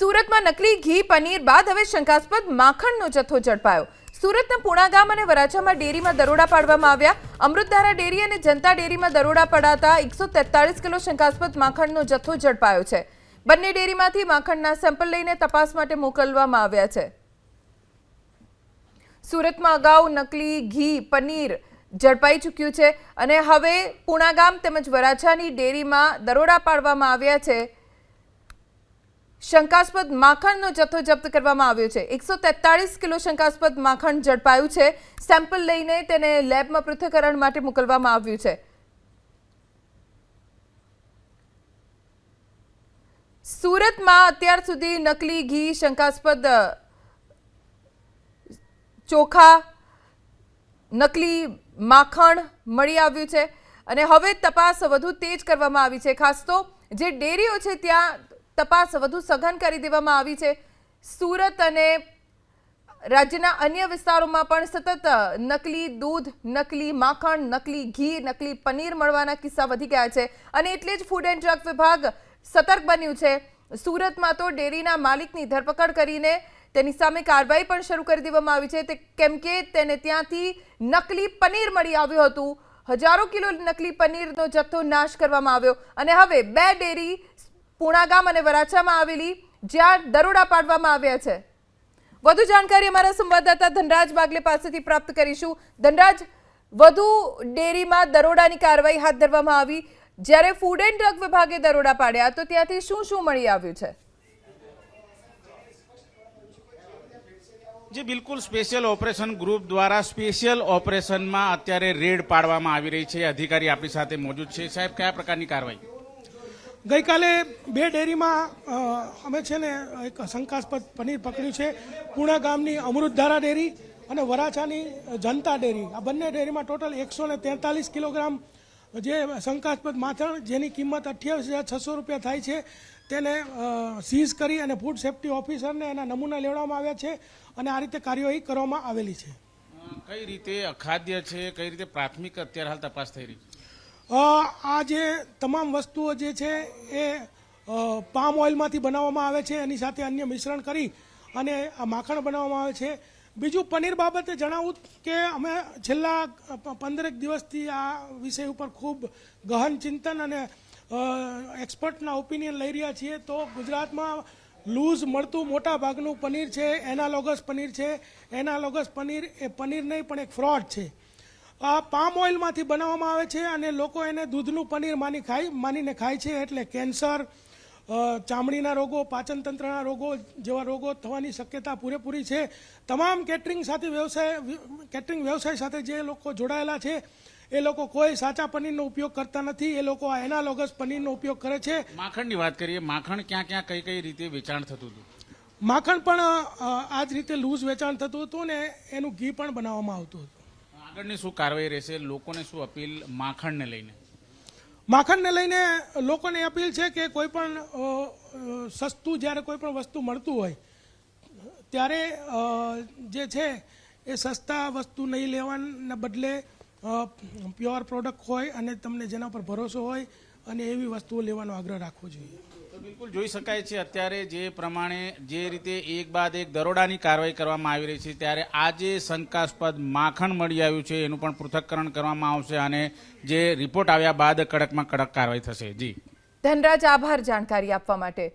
સુરતમાં નકલી ઘી, પનીર બાદ હવે શંકાસ્પદ માખણનો જથ્થો ઝડપાયો. સુરતના પુણા ગામ અને વરાછામાં ડેરીમાં દરોડા પાડવામાં આવ્યા. અમૃતધારા ડેરી અને જનતા ડેરીમાં દરોડા પડાતા એકસો કિલો શંકાસ્પદ માખણનો જથ્થો ઝડપાયો છે. બંને ડેરીમાંથી માખણના સેમ્પલ લઈને તપાસ માટે મોકલવામાં આવ્યા છે. સુરતમાં અગાઉ નકલી ઘી, પનીર ઝડપાઈ ચૂક્યું છે અને હવે પુણા ગામ તેમજ વરાછાની ડેરીમાં દરોડા પાડવામાં આવ્યા છે. શંકાસ્પદ માખણનો જથ્થો જપ્ત કરવામાં આવ્યો છે. એકસો તેતાળીસ કિલો શંકાસ્પદ માખણ ઝડપાયું છે. સેમ્પલ લઈને તેને લેબમાં પૃથ્થકરણ માટે મોકલવામાં આવ્યું છે. સુરતમાં અત્યાર સુધી નકલી ઘી શંકાસ્પદ ચોખા, નકલી માખણ મળી આવ્યું છે. અને હવે તપાસ વધુ તેજ કરવામાં આવી છે. ખાસ તો જે ડેરીઓ છે ત્યાં તપાસ વધુ સઘન કરી દેવામાં આવી છે. સુરત અને રાજ્યના અન્ય વિસ્તારોમાં પણ સતત નકલી દૂધ, નકલી માખણ, નકલી ઘી, નકલી પનીર મળવાના કિસ્સા વધી ગયા છે અને એટલે જ ફૂડ એન્ડ ડ્રગ વિભાગ સતર્ક બન્યું છે. સુરતમાં તો ડેરીના માલિકની ધરપકડ કરીને તેની સામે કાર્યવાહી પણ શરૂ કરી દેવામાં આવી છે. તે કેમ કે તેને ત્યાંથી નકલી પનીર મળી આવ્યું હતું. હજારો કિલો નકલી પનીરનો જથ્થો નાશ કરવામાં આવ્યો અને હવે બે ડેરી પુણા ગામ અને વરાછામાં આવેલી જ્યાં દરોડા પાડવામાં આવ્યા છે. વધુ જાણકારી અમારા સંવાદદાતા ધનરાજ બાગલે પાસેથી પ્રાપ્ત કરીશું. ધનરાજ, વધુ ડેરીમાં દરોડાની કાર્યવાહી હાથ ધરવામાં આવી. જ્યારે ફૂડ એન્ડ ડ્રગ વિભાગે દરોડા પાડ્યા, તો ત્યાંથી શું શું મળી આવ્યું છે? જે, બિલકુલ સ્પેશિયલ ઓપરેશન ગ્રુપ દ્વારા સ્પેશિયલ ઓપરેશનમાં અત્યારે રેડ પાડવામાં આવી રહી છે. અધિકારી આપણી સાથે મોજૂદ છે. સાહેબ, કયા પ્રકારની કાર્યવાહી? ગઈકાલે બે ડેરીમાં અમે છે ને એક શંકાસ્પદ પનીર પકડ્યું છે. પૂણા ગામની અમૃતધારા ડેરી અને વરાછાની જનતા ડેરી. આ બંને ડેરીમાં ટોટલ એકસો ને તેતાલીસ કિલોગ્રામ જે શંકાસ્પદ માથણ, જેની કિંમત અઠ્યાવીસ હજાર છસો રૂપિયા થાય છે, તેને સીઝ કરી અને ફૂડ સેફ્ટી ઓફિસરને એના નમૂના લેવડાવવામાં આવ્યા છે અને આ રીતે કાર્યવાહી કરવામાં આવેલી છે. કઈ રીતે અખાદ્ય છે, કઈ રીતે પ્રાથમિક અત્યારે હાલ તપાસ થઈ રહી છે? આ જે તમામ વસ્તુઓ જે છે એ પામ ઓઇલમાંથી બનાવવામાં આવે છે, એની સાથે અન્ય મિશ્રણ કરી અને આ માખણ બનાવવામાં આવે છે. બીજું પનીર બાબતે જણાવું કે અમે છેલ્લા પંદરેક દિવસથી આ વિષય ઉપર ખૂબ ગહન ચિંતન અને એક્સપર્ટના ઓપિનિયન લઈ રહ્યા છીએ. તો ગુજરાતમાં લૂઝ મળતું મોટા ભાગનું પનીર છે, એનાલોગસ પનીર છે. એનાલોગસ પનીર એ પનીર નહીં, પણ એક ફ્રોડ છે. પામ ઓઇલમાંથી બનાવવામાં આવે છે અને લોકો એને દૂધનું પનીર માની ખાય માનીને ખાય છે એટલે કેન્સર ચામડીના રોગો પાચન તંત્રના રોગો જેવા રોગો થવાની શક્યતા પૂરેપૂરી છે. તમામ કેટરિંગ સાથે વ્યવસાય કેટરિંગ વ્યવસાય સાથે જે લોકો જોડાયેલા છે એ લોકો કોઈ સાચા પનીરનો ઉપયોગ કરતા નથી. એ લોકો આ એનાલોગસ પનીરનો ઉપયોગ કરે છે. માખણની વાત કરીએ માખણ ક્યાં ક્યાં કઈ કઈ રીતે વેચાણ થતું હતું? માખણ પણ આ જ રીતે લૂઝ વેચાણ થતું હતું ને એનું ઘી પણ બનાવવામાં આવતું હતું. આગળની શું કાર્યવાહી રહેશે? લોકોને શું અપીલ માખણને લઈને? માખણને લઈને લોકોને અપીલ છે કે કોઈ પણ સસ્તું જ્યારે કોઈ પણ વસ્તુ મળતું હોય, ત્યારે જે છે એ સસ્તા વસ્તુ નહીં લેવાના બદલે પ્યોર પ્રોડક્ટ હોય અને તમને જેના પર ભરોસો હોય અને એવી વસ્તુઓ લેવાનો આગ્રહ રાખવો જોઈએ. બિલકુલ જોઈ શકાય છે અત્યારે જે પ્રમાણે જે રીતે એક બાદ એક દરોડાની કાર્યવાહી કરવામાં આવી રહી છે, ત્યારે આજે શંકાસ્પદ માખણ મળી આવ્યું છે, એનું પણ પૃથક્કરણ કરવામાં આવશે અને જે રિપોર્ટ આવ્યા બાદ કડકમાં કડક કાર્યવાહી થશે. જી. ધનરાજ, આભાર જાણકારી આપવા માટે.